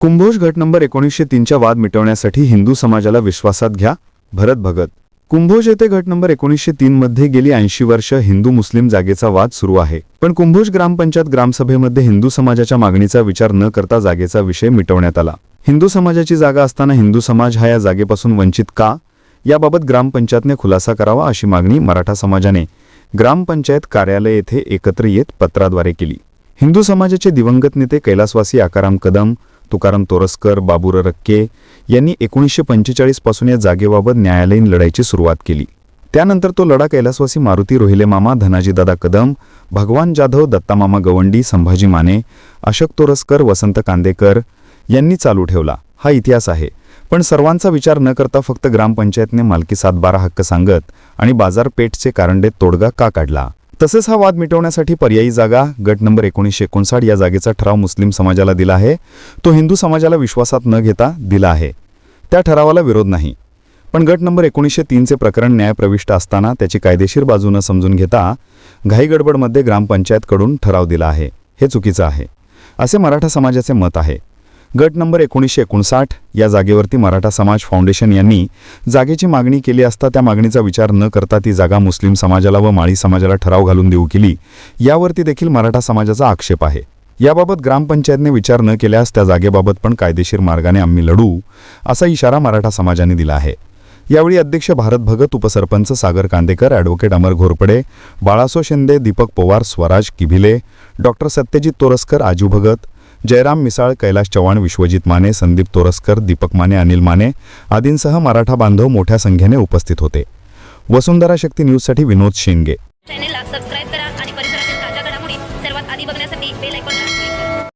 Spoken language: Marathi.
कुंभोज गट नंबर एकोणीसशे तीनच्या वाद मिटवण्यासाठी हिंदू समाजाला विश्वासात घ्या भरत भगत. कुंभोज येथे गट नंबर एकोणीसशे तीन मध्ये गेली ऐंशी वर्ष हिंदू मुस्लिम जागेचा वाद सुरू आहे. पण कुंभोज ग्रामपंचायत ग्रामसभेमध्ये हिंदू समाजाच्या मागणीचा विचार न करता जागेचा विषय मिटवण्यात आला. हिंदू समाजाची जागा असताना हिंदू समाज हा या जागेपासून वंचित का? याबाबत ग्रामपंचायतने खुलासा करावा अशी मागणी मराठा समाजाने ग्रामपंचायत कार्यालय येथे एकत्र येत पत्राद्वारे केली. हिंदू समाजाचे दिवंगत नेते कैलासवासी आकाराम कदम तुकाराम तोरसकर बाबुर रक्के यांनी एकोणीसशे पंचेचाळीसपासून या जागेबाबत न्यायालयीन लढाईची सुरुवात केली. त्यानंतर तो लढा कैलासवासी मारुती रोहिले मामा धनाजीदादा कदम भगवान जाधव दत्तामामा गवंडी संभाजी माने अशोक तोरसकर वसंत कांदेकर यांनी चालू ठेवला. हा इतिहास आहे. पण सर्वांचा विचार न करता फक्त ग्रामपंचायतने मालकी सातबारा हक्क सांगत आणि बाजारपेठचे कारंडे तोडगा का काढला? तसेच हा वाद मिटवण्यासाठी पर्यायी जागा गट नंबर एकोणीसशे एकोणसाठ या जागेचा ठराव मुस्लिम समाजाला दिला आहे. तो हिंदू समाजाला विश्वासात न घेता दिला आहे. त्या ठरावाला विरोध नाही. पण गट नंबर एकोणीसशे तीनचे प्रकरण न्यायप्रविष्ट असताना त्याची कायदेशीर बाजू न समजून घेता घाईगडबडमध्ये ग्रामपंचायतकडून ठराव दिला आहे. हे चुकीचं आहे. असे मराठा समाजाचे मत आहे. गट नंबर एकोणीसशे एकोणसाठ या जागेवरती मराठा समाज फाउंडेशन यांनी जागेची मागणी केली असता त्या मागणीचा विचार न करता ती जागा मुस्लिम समाजाला व माळी समाजाला ठराव घालून देऊ केली. यावरती देखील मराठा समाजाचा आक्षेप आहे. याबाबत ग्रामपंचायतने विचार न केल्यास त्या जागेबाबत पण कायदेशीर मार्गाने आम्ही लढू असा इशारा मराठा समाजाने दिला आहे. यावेळी अध्यक्ष भारत भगत उपसरपंच सागर कांदेकर ॲडव्होकेट अमर घोरपडे बाळासो शिंदे दीपक पवार स्वराज किभिले डॉक्टर सत्यजित तोरसकर आजू भगत जयराम मिसाळ कैलाश चव्हाण विश्वजित माने संदीप तोरसकर दीपक माने अनिल माने आदींसह मराठा बांधव मोठ्या संख्येने उपस्थित होते. वसुंधरा शक्ती न्यूजसाठी विनोद शिंगे. चॅनेलला सबस्क्राईब करा आणि परिसरातील ताज्या घडामोडी सर्वात आधी बघण्यासाठी बेल आयकॉन